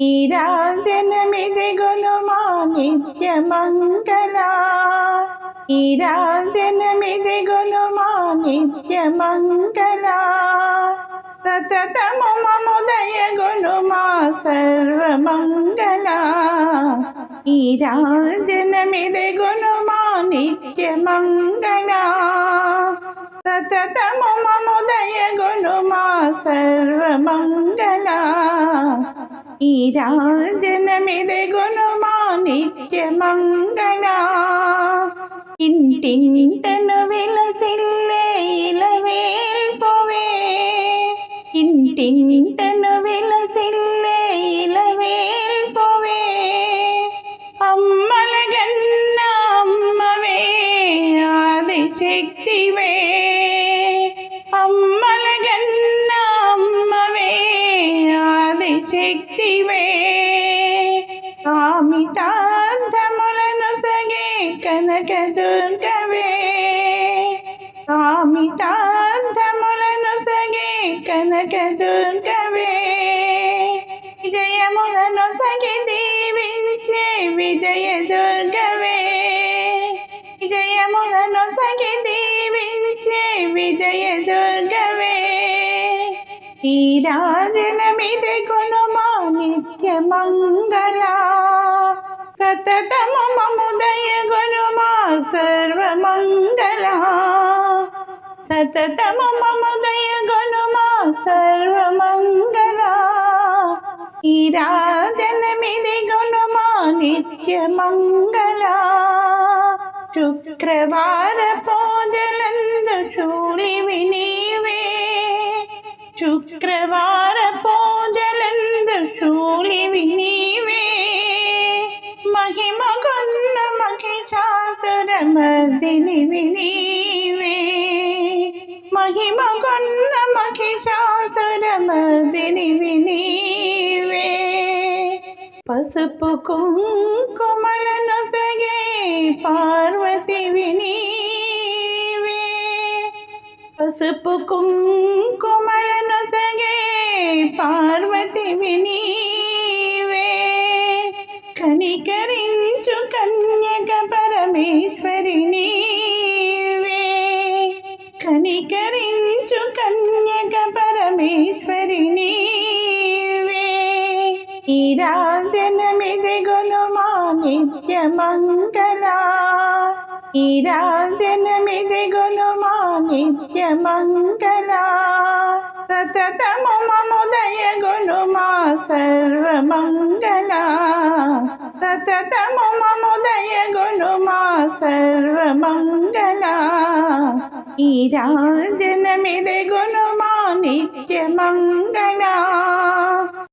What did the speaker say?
ఈరాజనమిది మా నిత్య మంగళ ఈరాజనమిది మా నిత్య మంగళ సతతము మముదయ గుణమా సర్వమంగళ ఈరాజనమిది మా నిత్య మంగళ సతతము మముదయ గుణమా సర్వమంగళ ఈ రాజనమిది గుణమా నిత్య మంగళ ఇంటింటను విలసిల్లే ఇలవేల్పువే. ఇంటింటను నీవే కామితార్థములను తగే కనక దుర్గవే కామితార్థములను తగే కనక దుర్గవే విజయములను తగి దీవించే విజయ దుర్గవే విజయములను తగి దీవించే విజయ దుర్గవే ఈ రాజనమిది గుణమా నిత్య మంగళ సతతము మముదయ గుణమా సర్వమంగళ సతతము మముదయ గుణమా సర్వమంగళ ఈ రాజనమిది గుణమా నిత్య మంగళ శుక్రవార పూజలందు శూలివి నీవే శుక్రవార పూజలందు శూలివి నీవే మహిమ కొన్న మహిషాసుర మర్దినివి నీవే మహిమ కొన్న మహిషాసుర మర్దినివి నీవే పసుపు కుంకుమలను సగే పార్వతివి నీవే పసుపు కుంకుమలను సగే పార్వతి నీవే కనికరించు కన్యక పరమేశ్వరి నీవే కనికరించు కన్యక పరమేశ్వరి నీవే. ఈ రాజనమిది గుణమా నిత్య మంగళ. ఈ రాజనమిది గుణమా నిత్య మంగళ. సతతమం జయగును మా సర్వమంగళ సతతము మముదయ మా సర్వమంగళ ఈ రాజనమిది మా నిత్య మంగళ